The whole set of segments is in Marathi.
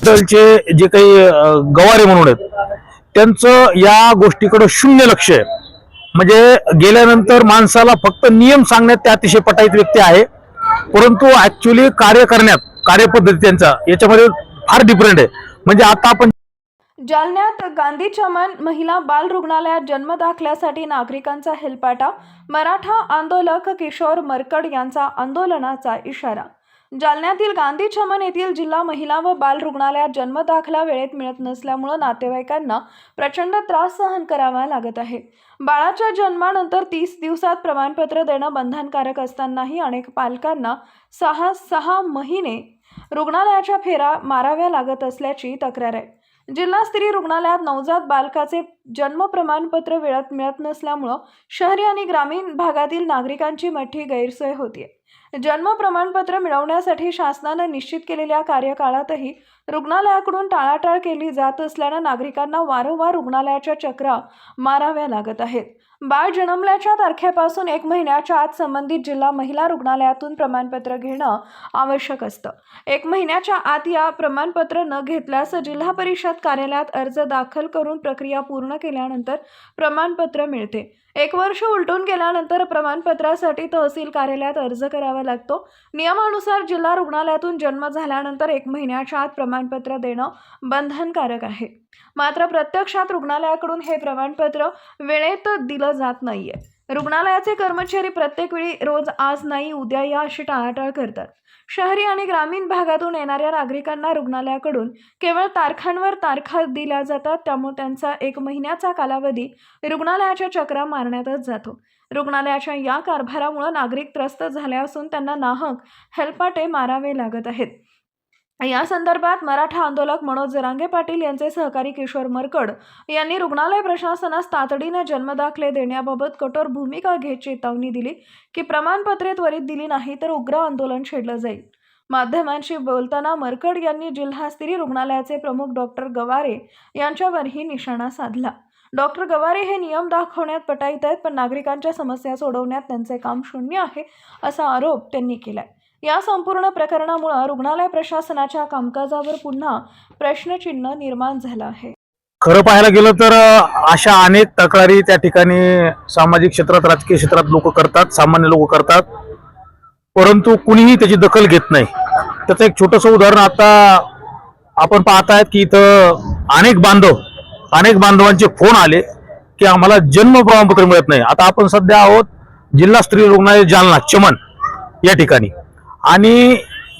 स्थळचे जे काही गवारे म्हणून आहेत त्यांचं या गोष्टीकडं शून्य लक्ष आहे. म्हणजे गेल्यानंतर माणसाला फक्त नियम सांगण्यात ते अतिशय पटाईत व्यक्ती आहे. परंतु ऍक्च्युली कार्य करण्यात कार्यपद्धती त्यांचा याच्यामध्ये फार डिफरंट आहे. म्हणजे आता आपण जालन्यात गांधी चमन महिला बाल रुग्णालयात जन्म दाखल्यासाठी नागरिकांचा हेलपाटा मराठा आंदोलक किशोर मरकड यांचा आंदोलनाचा इशारा. जालन्यातील गांधी चमन येथील जिल्हा महिला व बाल रुग्णालयात जन्मदाखला वेळेत मिळत नसल्यामुळे नातेवाईकांना प्रचंड त्रास सहन करावा लागत आहे. बाळाच्या जन्मानंतर तीस दिवसात प्रमाणपत्र देणं बंधनकारक असतानाही अनेक पालकांना सहा सहा महिने रुग्णालयाच्या फेरा माराव्या लागत असल्याची तक्रार आहे. जिल्हा स्त्री रुग्णालयात नवजात बालकाचे जन्म प्रमाणपत्र वेळात मिळत नसल्यामुळं शहरी आणि ग्रामीण भागातील नागरिकांची मोठी गैरसोय होतीये. जन्म प्रमाणपत्र मिळवण्यासाठी शासनानं निश्चित केलेल्या कार्यकाळातही रुग्णालयाकडून टाळाटाळ केली जात असल्यानं नागरिकांना वारंवार रुग्णालयाच्या चक्रा माराव्या लागत आहेत. बाळ जन्मल्याच्या तारखेपासून एक महिन्याच्या आत संबंधित जिल्हा महिला रुग्णालयातून प्रमाणपत्र घेणं आवश्यक असतं. एक महिन्याच्या आत या प्रमाणपत्र न घेतल्यास जिल्हा परिषद कार्यालयात अर्ज दाखल करून प्रक्रिया पूर्ण केल्यानंतर प्रमाणपत्र मिळते. एक वर्ष उलटून गेल्यानंतर प्रमाणपत्रासाठी तहसील कार्यालयात अर्ज करावा लागतो. नियमानुसार जिल्हा रुग्णालयातून जन्म झाल्यानंतर एक महिन्याच्या आत प्रमाण प्रमाणपत्र देणं बंधनकारक आहे. मात्र प्रत्यक्षात रुग्णालयाकडून हे प्रमाणपत्र वेळेत दिलं जात नाहीये. रुग्णालयाचे कर्मचारी प्रत्येक वेळी रोज आज नाही उद्या या अशी टाळाटाळ करतात. शहरी आणि ग्रामीण भागातून येणाऱ्या नागरिकांना रुग्णालयाकडून केवळ तारखांवर तारखा दिल्या जातात त्यामुळे त्यांचा एक महिन्याचा कालावधी रुग्णालयाच्या चक्रा मारण्यातच जातो. रुग्णालयाच्या या कारभारामुळे नागरिक त्रस्त झाले असून त्यांना नाहक हेलपाटे मारावे लागत आहेत. या संदर्भात मराठा आंदोलक मनोज जरांगे पाटील यांचे सहकारी किशोर मरकड यांनी रुग्णालय प्रशासनास तातडीने जन्मदाखले देण्याबाबत कठोर भूमिका घेत चेतावणी दिली की प्रमाणपत्रे त्वरित दिली नाही तर उग्र आंदोलन छेडलं जाईल. माध्यमांशी बोलताना मरकड यांनी जिल्हा स्त्री रुग्णालयाचे प्रमुख डॉक्टर गवारे यांच्यावरही निशाणा साधला. डॉक्टर गवारे हे नियम दाखवण्यात पटाईत आहेत पण नागरिकांच्या समस्या सोडवण्यात त्यांचे काम शून्य आहे असा आरोप त्यांनी केलाय. या संपूर्ण प्रकरणामुळे रुग्णालय प्रशासनाच्या कामकाजावर पुन्हा प्रश्नचिन्ह निर्माण झालं आहे. खरं पाहायला गेलं तर अशा अनेक तक्रारी त्या ठिकाणी सामाजिक क्षेत्रात राजकीय क्षेत्रात लोक करतात सामान्य लोक करतात. परंतु कुणीही त्याची दखल घेत नाही. त्याचं एक छोटंसं उदाहरण आता आपण पाहत आहेत की इथं अनेक बांधव अनेक बांधवांचे फोन आले की आम्हाला जन्म प्रमाणपत्र मिळत नाही. आता आपण सध्या आहोत जिल्हा स्त्री रुग्णालय जालना चमन या ठिकाणी. आणि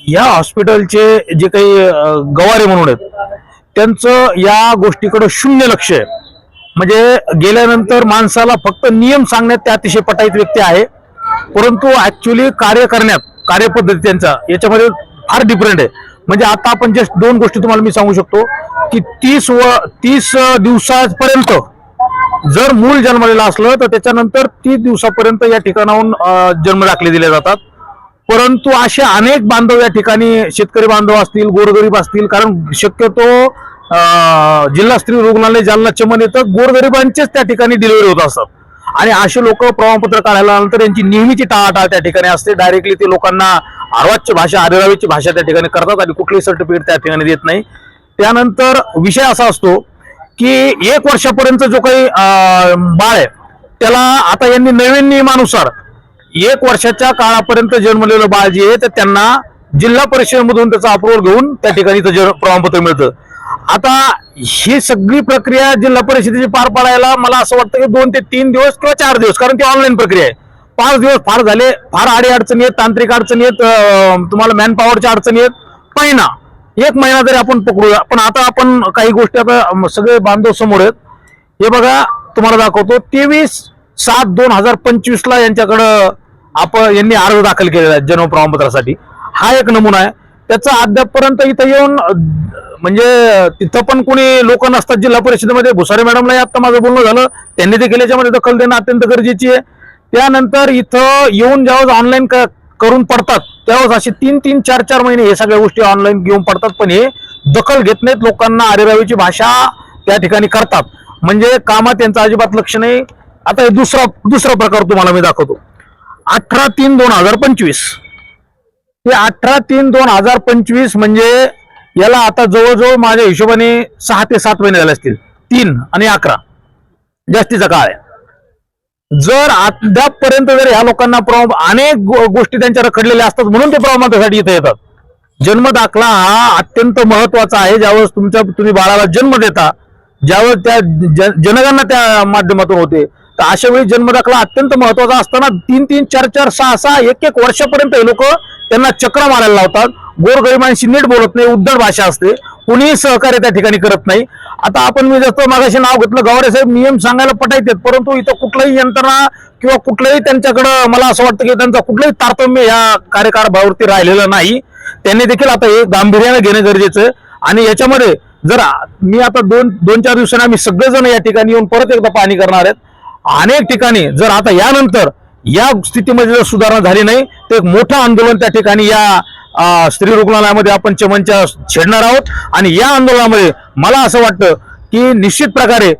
या हॉस्पिटलचे जे काही गवारे म्हणून आहेत त्यांचं या गोष्टीकडं शून्य लक्ष आहे. म्हणजे गेल्यानंतर माणसाला फक्त नियम सांगण्यात ते अतिशय पटाईत व्यक्ती आहे. परंतु ऍक्च्युली कार्य करण्यात कार्यपद्धती त्यांचा याच्यामध्ये फार डिफरंट आहे. म्हणजे आता आपण जस्ट दोन गोष्टी तुम्हाला मी सांगू शकतो की तीस व तीस दिवसापर्यंत जर मूल जन्मलेलं असलं तर त्याच्यानंतर तीस दिवसापर्यंत या ठिकाणाहून जन्म दाखले दिले जातात. परंतु असे अनेक बांधव या ठिकाणी शेतकरी बांधव असतील गोरगरीब असतील कारण शक्यतो जिल्हा स्त्री रुग्णालय जालना चमन येतं गोरगरिबांचेच त्या ठिकाणी डिलिव्हरी होत असतात. आणि असे लोक प्रमाणपत्र काढायला नंतर यांची नेहमीची टाळाटाळ त्या ठिकाणी असते. डायरेक्टली ते लोकांना अर्वाच्य भाषा आदिरावीची भाषा त्या ठिकाणी करतात आणि कुठली सर्टिफिकेट त्या ठिकाणी देत नाही. त्यानंतर विषय असा असतो की एक वर्षापर्यंत जो काही बाळ आहे त्याला आता यांनी नवीन नियमानुसार एक वर्षाच्या काळापर्यंत जन्मलेलं बाळ जे आहे तर त्यांना जिल्हा परिषदेमधून त्याचा अप्रुव्हल घेऊन त्या ठिकाणी प्रमाणपत्र मिळतं. आता ही सगळी प्रक्रिया जिल्हा परिषदेची पार पाडायला मला असं वाटतं की दोन ते तीन दिवस किंवा चार दिवस कारण ती ऑनलाईन प्रक्रिया आहे. पाच दिवस फार झाले फार आडी अडचणी आहेत तांत्रिक अडचणी आहेत तुम्हाला मॅन पॉवरच्या अडचणी आहेत. महिना एक महिना जरी आपण पकडूया पण आता आपण काही गोष्टी आता सगळे बांधव समोर आहेत. हे बघा तुम्हाला दाखवतो तेवीस सात दोन हजार पंचवीस ला यांच्याकडं आपण यांनी अर्ज दाखल केलेला आहे जन्म प्रमाणपत्रासाठी. हा एक नमुना आहे. त्याचा अद्यापपर्यंत इथं येऊन म्हणजे तिथं पण कोणी लोक नसतात जिल्हा परिषदेमध्ये. भुसारे मॅडमला आता माझं बोलणं झालं. त्यांनी देखील याच्यामध्ये दखल देणं अत्यंत गरजेची आहे. त्यानंतर इथं येऊन ज्यावेळेस ऑनलाईन करून पडतात त्यावेळेस असे तीन तीन चार चार महिने हे सगळ्या गोष्टी ऑनलाईन घेऊन पडतात. पण हे दखल घेत नाहीत. लोकांना आरेरावीची भाषा त्या ठिकाणी करतात. म्हणजे कामात त्यांचं अजिबात लक्ष नाही. आता हे दुसरा दुसरा प्रकार तुम्हाला मी दाखवतो. अठरा तीन दोन हजार पंचवीस. ते अठरा तीन दोन हजार पंचवीस म्हणजे याला आता जवळजवळ माझ्या हिशोबाने सहा ते सात महिने झाले असतील. तीन आणि अकरा. जास्तीचा काळ आहे. जर अद्यापपर्यंत जर ह्या लोकांना प्रॉब अनेक गोष्टी त्यांच्या रखडलेल्या असतात म्हणून ते प्रमाणासाठी इथे येतात. जन्म दाखला हा अत्यंत महत्त्वाचा आहे. ज्यावेळेस तुमच्या तुम्ही बाळाला जन्म देता ज्यावेळेस त्या जनगणना त्या माध्यमातून होते तर अशा वेळी जन्म दाखला अत्यंत महत्त्वाचा असताना तीन तीन चार चार सहा सहा एक एक वर्षापर्यंत हे लोक त्यांना चक्र मारायला लावतात. गोरगरिबांशी नीट बोलत नाही उद्धट भाषा असते. कुणीही सहकार्य त्या ठिकाणी करत नाही. आता आपण मी जसं मागाशी नाव घेतलं गवारे साहेब नियम सांगायला पटायचे परंतु इथं कुठलाही यंत्रणा किंवा कुठलंही त्यांच्याकडं मला असं वाटतं की त्यांचा कुठलंही तारतम्य या कार्यकारभारावरती राहिलेलं नाही. त्यांनी देखील आता हे गांभीर्याने घेणं गरजेचं आहे. आणि याच्यामध्ये जर मी आता दोन दोन चार दिवसांनी आम्ही सगळेजण या ठिकाणी येऊन परत एकदा पाहणी करणार आहेत. अनेक ठिकाणी जर आता यानंतर या स्थितीमध्ये जर सुधारणा झाली नाही तर एक मोठं आंदोलन त्या ठिकाणी या स्त्री रुग्णालयामध्ये आपण चमनच्या छेडणार आहोत. आणि या आंदोलनामध्ये मला असं वाटतं की निश्चित प्रकारे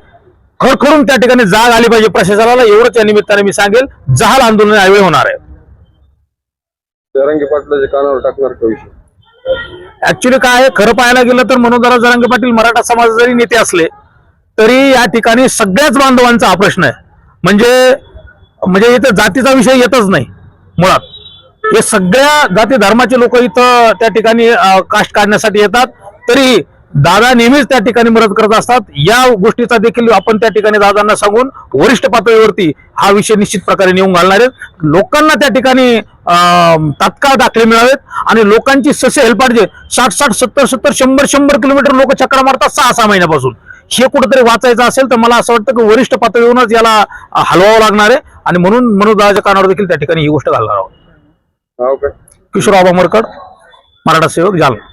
खरखरून त्या ठिकाणी जाग आली पाहिजे प्रशासनाला. एवढंच या निमित्ताने मी सांगेल जहाल आंदोलन यावेळी होणार आहे. जरांगे पाटलाच्या कानावर टाकणार का विषय? ऍक्च्युली काय आहे खरं पाहायला गेलं तर मनोदरा जरांगे पाटील मराठा समाज जरी नेते असले तरी या ठिकाणी सगळ्याच बांधवांचा हा प्रश्न आहे. म्हणजे म्हणजे इथं जातीचा विषय येतच नाही मुळात. हे सगळ्या जाती धर्माचे लोक इथं त्या ठिकाणी कास्ट काढण्यासाठी येतात. तरी दादा नेहमीच त्या ठिकाणी मदत करत असतात. या गोष्टीचा देखील आपण त्या ठिकाणी दादांना सांगून वरिष्ठ पातळीवरती हा विषय निश्चित प्रकारे नेऊन घालणार आहेत. लोकांना त्या ठिकाणी अं, तात्काळ दाखले मिळावेत आणि लोकांची ससे हेल्पाटजे साठ साठ सत्तर सत्तर शंभर शंभर किलोमीटर लोक चक्रा मारतात सहा सहा महिन्यापासून. हे कुठेतरी वाचायचं असेल तर मला असं वाटतं की वरिष्ठ पातळीवरूनच याला हलवावं लागणार आहे. आणि म्हणून मनोदाच्या कानावर देखील त्या ठिकाणी ही गोष्ट घालणार आहोत. किशोर आबा मरकड मराठा सेवक जालना.